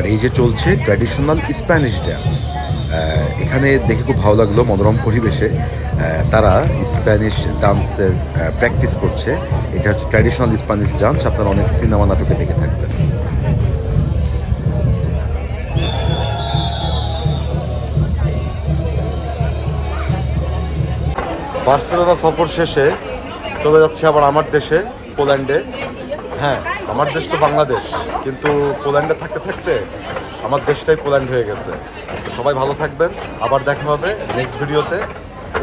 আর এই যে চলছে ট্র্যাডিশনাল স্প্যানিশ ড্যান্স এখানে দেখে খুব ভালো লাগল মনোরম পরিবেশে। তারা স্প্যানিশ ডান্সের প্র্যাকটিস করছে। এটা হচ্ছে ট্র্যাডিশনাল স্প্যানিশ ডান্স আপনারা অনেক সিনেমা নাটকে দেখে থাকবেন। বার্সেলোনা সফর শেষে চলে যাচ্ছে আবার আমার দেশে, পোল্যান্ডে। হ্যাঁ আমার দেশ তো বাংলাদেশ, কিন্তু পোল্যান্ডে থাকতে থাকতে আমার দেশটাই পোল্যান্ড হয়ে গেছে। তো সবাই ভালো থাকবেন, আবার দেখা হবে নেক্সট ভিডিওতে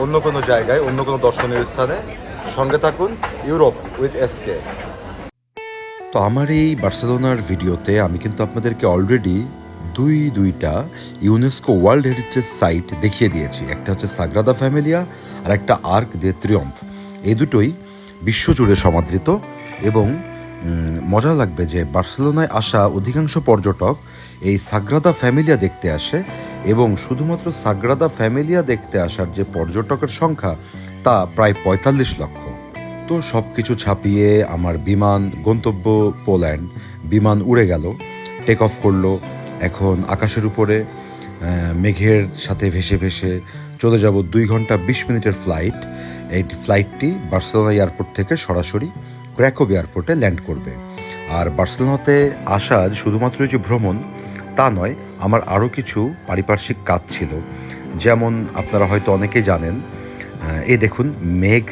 অন্য কোনো জায়গায়, অন্য কোনো দর্শনীয় স্থানে। সঙ্গে থাকুন ইউরোপ উইথ এসকে তো আমার এই বার্সেলোনার ভিডিওতে আমি কিন্তু আপনাদেরকে অলরেডি দুই, দুইটা ইউনেস্কো ওয়ার্ল্ড হেরিটেজ সাইট দেখিয়ে দিয়েছি। একটা হচ্ছে সাগ্রাদা ফ্যামিলিয়া আর একটা আর্ক দে ত্রিয়ম্ফ এই দুটোই বিশ্বজুড়ে সমাদৃত এবং মজা লাগবে যে বার্সেলোনায় আসা অধিকাংশ পর্যটক এই সাগ্রাদা ফ্যামিলিয়া দেখতে আসে এবং শুধুমাত্র সাগ্রাদা ফ্যামিলিয়া দেখতে আসার যে পর্যটকের সংখ্যা, তা প্রায় পঁয়তাল্লিশ লক্ষ। তো সব কিছু ছাপিয়ে আমার বিমান গন্তব্য পোল্যান্ড, বিমান উড়ে গেল টেক অফ করল, এখন আকাশের উপরে মেঘের সাথে ভেসে ভেসে চলে যাব দুই ঘণ্টা বিশ মিনিটের ফ্লাইট এই ফ্লাইটটি বার্সেলোনা এয়ারপোর্ট থেকে সরাসরি ক্র্যাকোব এয়ারপোর্টে ল্যান্ড করবে। আর বার্সেলোনাতে আসা শুধুমাত্র যে ভ্রমণ, তা নয়, আমার আরও কিছু পারিপার্শ্বিক কাজ ছিল। যেমন আপনারা হয়তো অনেকেই জানেন এ দেখুন, মেঘ,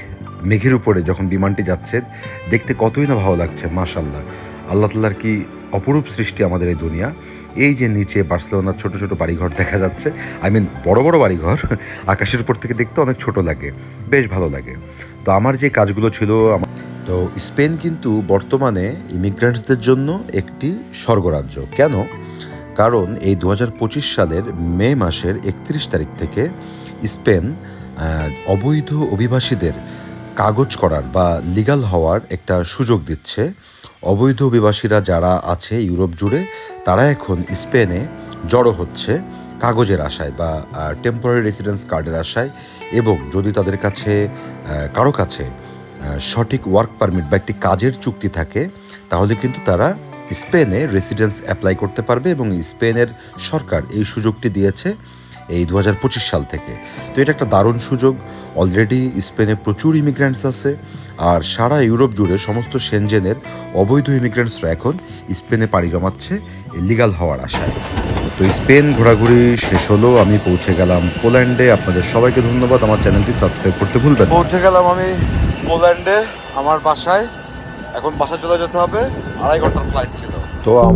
মেঘের উপরে যখন বিমানটি যাচ্ছে, দেখতে কতই না ভালো লাগছে মাশাল্লাহ আল্লাহ তাল্লার কি অপরূপ সৃষ্টি আমাদের এই দুনিয়া। এই যে নিচে বার্সেলোনার ছোট ছোট বাড়িঘর দেখা যাচ্ছে আই মিন বড় বড় বাড়িঘর, আকাশের উপর থেকে দেখতে অনেক ছোট লাগে, বেশ ভালো লাগে। তো আমার যে কাজগুলো ছিল তো স্পেন কিন্তু বর্তমানে ইমিগ্রেন্টসদের জন্য একটি স্বর্গরাজ্য। কেন? কারণ এই দু হাজার পঁচিশ সালের মে মাসের একত্রিশ তারিখ থেকে স্পেন অবৈধ অভিবাসীদের কাগজ করার বা লিগাল হওয়ার একটা সুযোগ দিচ্ছে। অবৈধ অভিবাসীরা যারা আছে ইউরোপ জুড়ে, তারা এখন স্পেনে জড়ো হচ্ছে কাগজের আশায় বা টেম্পোরারি রেসিডেন্স কার্ডের আশায় এবং যদি তাদের কাছে কারও কাছে সঠিক ওয়ার্ক পারমিট বা একটি কাজের চুক্তি থাকে, তাহলে কিন্তু তারা স্পেনে রেসিডেন্স অ্যাপ্লাই করতে পারবে এবং স্পেনের সরকার এই সুযোগটি দিয়েছে এই দু হাজার পঁচিশ সাল থেকে। তো এটা একটা দারুণ সুযোগ। অলরেডি স্পেনে প্রচুর ইমিগ্রেন্টস আছে আর সারা ইউরোপ জুড়ে সমস্ত সেনজেনের অবৈধ ইমিগ্রেন্টসরা এখন স্পেনে পাড়ি জমাচ্ছে লিগাল হওয়ার আশায়। তো স্পেন ঘোরাঘুরি শেষ হলো, আমি পৌঁছে গেলাম পোল্যান্ডে। আপনাদের সবাইকে ধন্যবাদ। আমার চ্যানেলটি সাবস্ক্রাইব করতে ভুলবেন পৌঁছে গেলাম আমি। পোল্যান্ডে আমার বাসায়। এখন বাসায় চলে যেতে হবে। আড়াই ঘণ্টার ফ্লাইট ছিল। তো আমার